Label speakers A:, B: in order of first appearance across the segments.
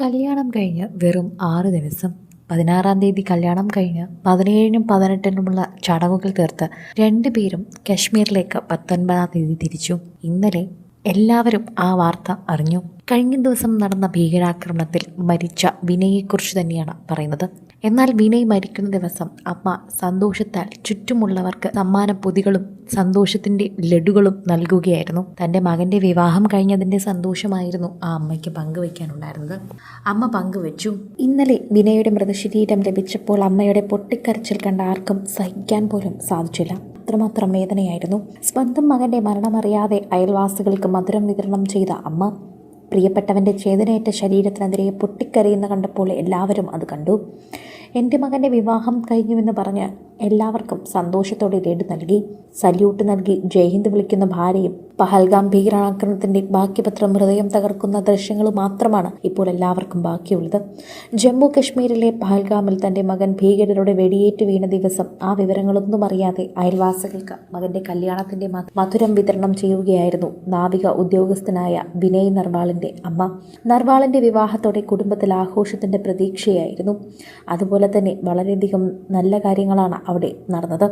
A: കല്യാണം കഴിഞ്ഞ് വെറും ആറ് ദിവസം. പതിനാറാം തീയതി കല്യാണം കഴിഞ്ഞ് പതിനേഴിനും പതിനെട്ടിനുമുള്ള ചടങ്ങുകൾ തീർത്ത് രണ്ടുപേരും കശ്മീരിലേക്ക് പത്തൊൻപതാം തീയതി തിരിച്ചു. ഇന്നലെ എല്ലാവരും ആ വാർത്ത അറിഞ്ഞു. കഴിഞ്ഞ ദിവസം നടന്ന ഭീകരാക്രമണത്തിൽ മരിച്ച വിനയെക്കുറിച്ച് തന്നെയാണ് പറയുന്നത്. എന്നാൽ വിനയ് മരിക്കുന്ന ദിവസം അമ്മ സന്തോഷത്താൽ ചുറ്റുമുള്ളവർക്ക് സമ്മാന പൊതികളും സന്തോഷത്തിന്റെ ലഡുകളും നൽകുകയായിരുന്നു. തന്റെ മകന്റെ വിവാഹം കഴിഞ്ഞതിന്റെ സന്തോഷമായിരുന്നു ആ അമ്മയ്ക്ക് പങ്കുവയ്ക്കാനുണ്ടായിരുന്നത്. അമ്മ പങ്കുവച്ചു. ഇന്നലെ വിനയുടെ മൃതശരീരം ലഭിച്ചപ്പോൾ അമ്മയുടെ പൊട്ടിക്കരച്ചിൽ കണ്ട ആർക്കും സഹിക്കാൻ പോലും സാധിച്ചില്ല. അത്രമാത്രം വേദനയായിരുന്നു. സ്വന്തം മകന്റെ മരണമറിയാതെ അയൽവാസികൾക്ക് മധുരം വിതരണം ചെയ്ത അമ്മ പ്രിയപ്പെട്ടവന്റെ ചേതനയേറ്റ ശരീരത്തിനെതിരെ പൊട്ടിക്കരയുന്ന കണ്ടപ്പോൾ എല്ലാവരും അത് കണ്ടു. എന്റെ മകന്റെ വിവാഹം കഴിഞ്ഞുവെന്ന് പറഞ്ഞ് എല്ലാവർക്കും സന്തോഷത്തോടെ ലഡു നൽകി. സല്യൂട്ട് നൽകി. ജയ്ഹിന്ദ് വിളിക്കുന്ന ഭാര്യയും പഹൽഗാം ഭീകരാക്രമണത്തിന്റെ ബാക്കിപത്രം ഹൃദയം തകർക്കുന്ന ദൃശ്യങ്ങൾ മാത്രമാണ് ഇപ്പോൾ എല്ലാവർക്കും ബാക്കിയുള്ളത്. ജമ്മു കശ്മീരിലെ പഹൽഗാമിൽ തന്റെ മകൻ ഭീകരരുടെ വെടിയേറ്റ് വീണ ദിവസം ആ വിവരങ്ങളൊന്നും അറിയാതെ അയൽവാസികൾക്ക് മകന്റെ കല്യാണത്തിന്റെ മധുരം വിതരണം ചെയ്യുകയായിരുന്നു നാവിക ഉദ്യോഗസ്ഥനായ വിനയ് നർവാളിന്റെ അമ്മ. നർവാളിന്റെ വിവാഹത്തോടെ കുടുംബത്തിൽ ആഘോഷത്തിന്റെ പ്രതീക്ഷയായിരുന്നു. അതുപോലെ തന്നെ വളരെയധികം നല്ല കാര്യങ്ങളാണ് അവിടെ നടന്നത്.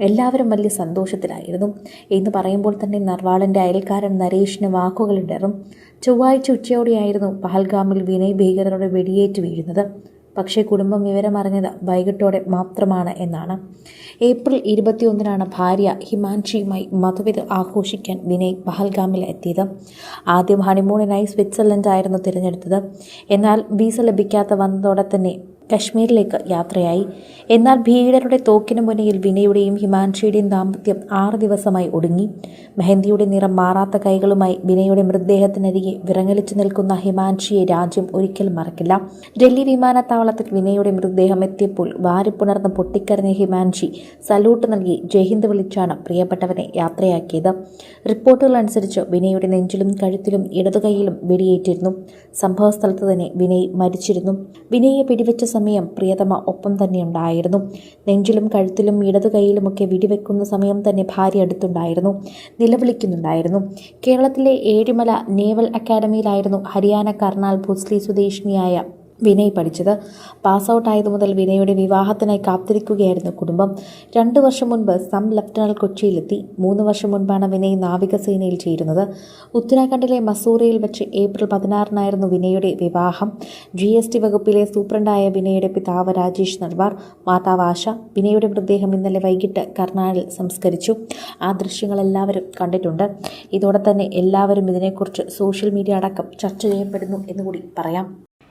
A: എല്ലാവരും വലിയ സന്തോഷത്തിലായിരുന്നു. എന്ന് പറയുമ്പോൾ തന്നെ നർവാളിന്റെ അയൽക്കാരൻ നരേഷിന് വാക്കുകളിടറും ചൊവ്വാഴ്ച ഉച്ചയോടെയായിരുന്നു പഹൽഗാമിൽ വിനയ് ഭീകരരുടെ വെടിയേറ്റ് വീഴുന്നത്. പക്ഷേ കുടുംബം വിവരമറിഞ്ഞത് വൈകിട്ടോടെ മാത്രമാണ് എന്നാണ്. ഏപ്രിൽ ഇരുപത്തിയൊന്നിനാണ് ഭാര്യ ഹിമാൻഷിയുമായി മധുവിത് ആഘോഷിക്കാൻ വിനയ് പഹൽഗാമിൽ എത്തിയത്. ആദ്യം ഹണിമൂണിനായി സ്വിറ്റ്സർലൻഡായിരുന്നു തിരഞ്ഞെടുത്തത്. എന്നാൽ വിസ ലഭിക്കാത്ത വന്നതോടെ തന്നെ കശ്മീരിലേക്ക് യാത്രയായി. എന്നാൽ ഭീകരരുടെ തോക്കിനു മുന്നിൽ വിനയുടെയും ഹിമാൻഷിയുടെയും ദാമ്പത്യം ആറ് ദിവസമായി ഒടുങ്ങി. മെഹന്തിയുടെ നിറം മാറാത്ത കൈകളുമായി വിനയുടെ മൃതദേഹത്തിനരികെ വിറങ്ങലിച്ചു നിൽക്കുന്ന ഹിമാൻഷിയെ രാജ്യം ഒരിക്കലും മറക്കില്ല. ഡൽഹി വിമാനത്താവളത്തിൽ വിനയുടെ മൃതദേഹം എത്തിയപ്പോൾ വാരിപ്പുണർന്ന് പൊട്ടിക്കരഞ്ഞ ഹിമാൻഷി സല്യൂട്ട് നൽകി ജയ്ഹിന്ദ് വിളിച്ചാണ് പ്രിയപ്പെട്ടവനെ യാത്രയാക്കിയത്. റിപ്പോർട്ടുകൾ അനുസരിച്ച് വിനയുടെ നെഞ്ചിലും കഴുത്തിലും ഇടതുകൈയിലും വെടിയേറ്റിരുന്നു. സംഭവസ്ഥലത്ത് തന്നെ വിനയ് മരിച്ചിരുന്നു. വിനയെ പിടിവെച്ച സമയം പ്രിയതമ ഒപ്പം തന്നെ ഉണ്ടായിരുന്നു. നെഞ്ചിലും കഴുത്തിലും ഇടതു കൈയിലുമൊക്കെ വെടിവെക്കുന്ന സമയം തന്നെ ഭാര്യ അടുത്തുണ്ടായിരുന്നു. നിലവിളിക്കുന്നുണ്ടായിരുന്നു. കേരളത്തിലെ ഏഴിമല നേവൽ അക്കാദമിയിലായിരുന്നു ഹരിയാന കർണാൽ ഭോസ്ലി സ്വദേശിനിയായ വിനയ് പഠിച്ചത്. പാസ് ഔട്ടായത് മുതൽ വിനയുടെ വിവാഹത്തിനായി കാത്തിരിക്കുകയായിരുന്നു കുടുംബം. രണ്ടു വർഷം മുൻപ് സം ലഫ്റ്റനൽ കൊച്ചിയിലെത്തി. മൂന്ന് വർഷം മുൻപാണ് വിനയ് നാവികസേനയിൽ ചേരുന്നത്. ഉത്തരാഖണ്ഡിലെ മസൂറിയിൽ വെച്ച് ഏപ്രിൽ പതിനാറിനായിരുന്നു വിനയുടെ വിവാഹം. ജി എസ് ടി വകുപ്പിലെ സൂപ്രണ്ടായ വിനയുടെ പിതാവ് രാജേഷ് നർവാർ മാതാവ് ആശ വിനയുടെ മൃതദേഹം ഇന്നലെ വൈകിട്ട് കർണാടിൽ സംസ്കരിച്ചു. ആ ദൃശ്യങ്ങൾ എല്ലാവരും കണ്ടിട്ടുണ്ട്. ഇതോടെ തന്നെ എല്ലാവരും ഇതിനെക്കുറിച്ച് സോഷ്യൽ മീഡിയ അടക്കം ചർച്ച ചെയ്യപ്പെടുന്നു എന്നുകൂടി പറയാം.